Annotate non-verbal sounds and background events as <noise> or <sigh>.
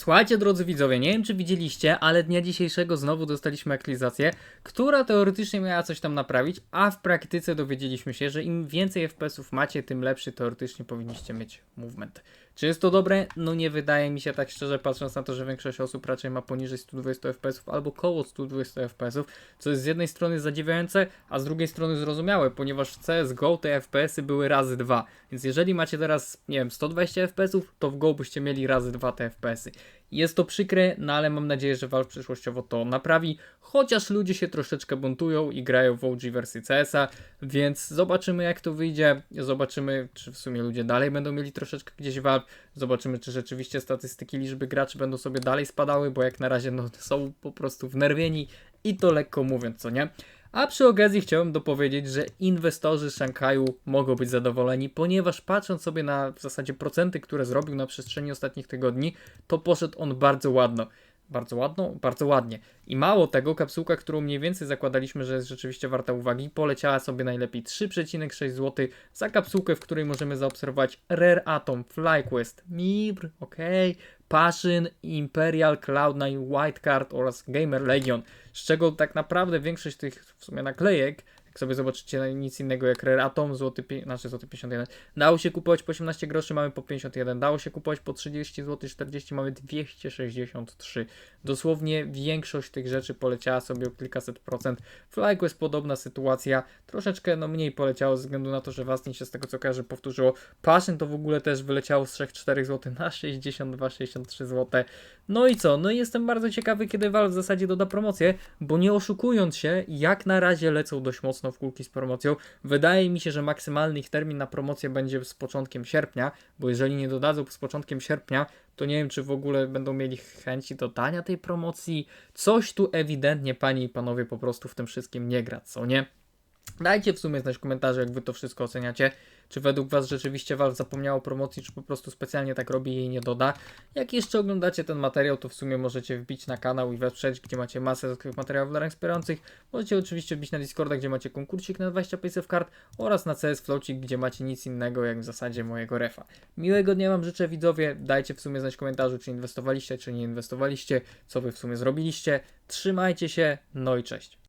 Słuchajcie, drodzy widzowie, nie wiem czy widzieliście, ale dnia dzisiejszego znowu dostaliśmy aktualizację, która teoretycznie miała coś tam naprawić, a w praktyce dowiedzieliśmy się, że im więcej FPS-ów macie, tym lepszy teoretycznie powinniście mieć movement. Czy jest to dobre? No nie wydaje mi się tak szczerze, patrząc na to, że większość osób raczej ma poniżej 120 FPS albo koło 120 FPS, co jest z jednej strony zadziwiające, a z drugiej strony zrozumiałe, ponieważ w CSGO te FPS-y były razy dwa. Więc jeżeli macie teraz, nie wiem, 120 FPS, to w Go byście mieli razy dwa te FPS-y. Jest to przykre, no ale mam nadzieję, że Valve przyszłościowo to naprawi, chociaż ludzie się troszeczkę buntują i grają w OG wersji CS-a, więc zobaczymy jak to wyjdzie, zobaczymy czy w sumie ludzie dalej będą mieli troszeczkę gdzieś Valve, zobaczymy czy rzeczywiście statystyki liczby graczy będą sobie dalej spadały, bo jak na razie no, <laughs> są po prostu wnerwieni i to lekko mówiąc, co nie? A przy okazji chciałem dopowiedzieć, że inwestorzy Szanghaju mogą być zadowoleni, ponieważ patrząc sobie na w zasadzie procenty, które zrobił na przestrzeni ostatnich tygodni, to poszedł on bardzo ładno. Bardzo ładno, bardzo ładnie. I mało tego, kapsułka, którą mniej więcej zakładaliśmy, że jest rzeczywiście warta uwagi, poleciała sobie najlepiej 3,6 zł za kapsułkę, w której możemy zaobserwować Rare Atom, FlyQuest, Mibr, ok, Passion, Imperial, Cloud9, Whitecard oraz Gamer Legion, z czego tak naprawdę większość tych w sumie naklejek jak sobie zobaczycie nic innego jak Rare Atom, złoty, znaczy złoty 51. Dało się kupować po 18 groszy, mamy po 51. Dało się kupować po 30 zł, 40, mamy 263. Dosłownie większość tych rzeczy poleciała sobie o kilkaset procent. FlyQuest podobna sytuacja, troszeczkę no mniej poleciało ze względu na to, że Wastin się z tego co kojarzę powtórzyło. Passion to w ogóle też wyleciało z 3-4 zł na 62-63 zł. No i co? No i jestem bardzo ciekawy, kiedy Valve w zasadzie doda promocję, bo nie oszukując się, jak na razie lecą dość mocno w kulki z promocją. Wydaje mi się, że maksymalny ich termin na promocję będzie z początkiem sierpnia, bo jeżeli nie dodadzą z początkiem sierpnia, to nie wiem, czy w ogóle będą mieli chęci dodania tej promocji. Coś tu ewidentnie, panie i panowie, po prostu w tym wszystkim nie gra, co nie? Dajcie w sumie znać w komentarzu, jak wy to wszystko oceniacie. Czy według was rzeczywiście Valve zapomniało o promocji, czy po prostu specjalnie tak robi i jej nie doda. Jak jeszcze oglądacie ten materiał, to w sumie możecie wbić na kanał i wesprzeć, gdzie macie masę dodatkowych materiałów dla wspierających. Możecie oczywiście wbić na Discorda, gdzie macie konkursik na 20 paysafe kart oraz na CS Flowcik, gdzie macie nic innego jak w zasadzie mojego refa. Miłego dnia wam życzę widzowie, dajcie w sumie znać w komentarzu, czy inwestowaliście, czy nie inwestowaliście, co wy w sumie zrobiliście. Trzymajcie się, no i cześć.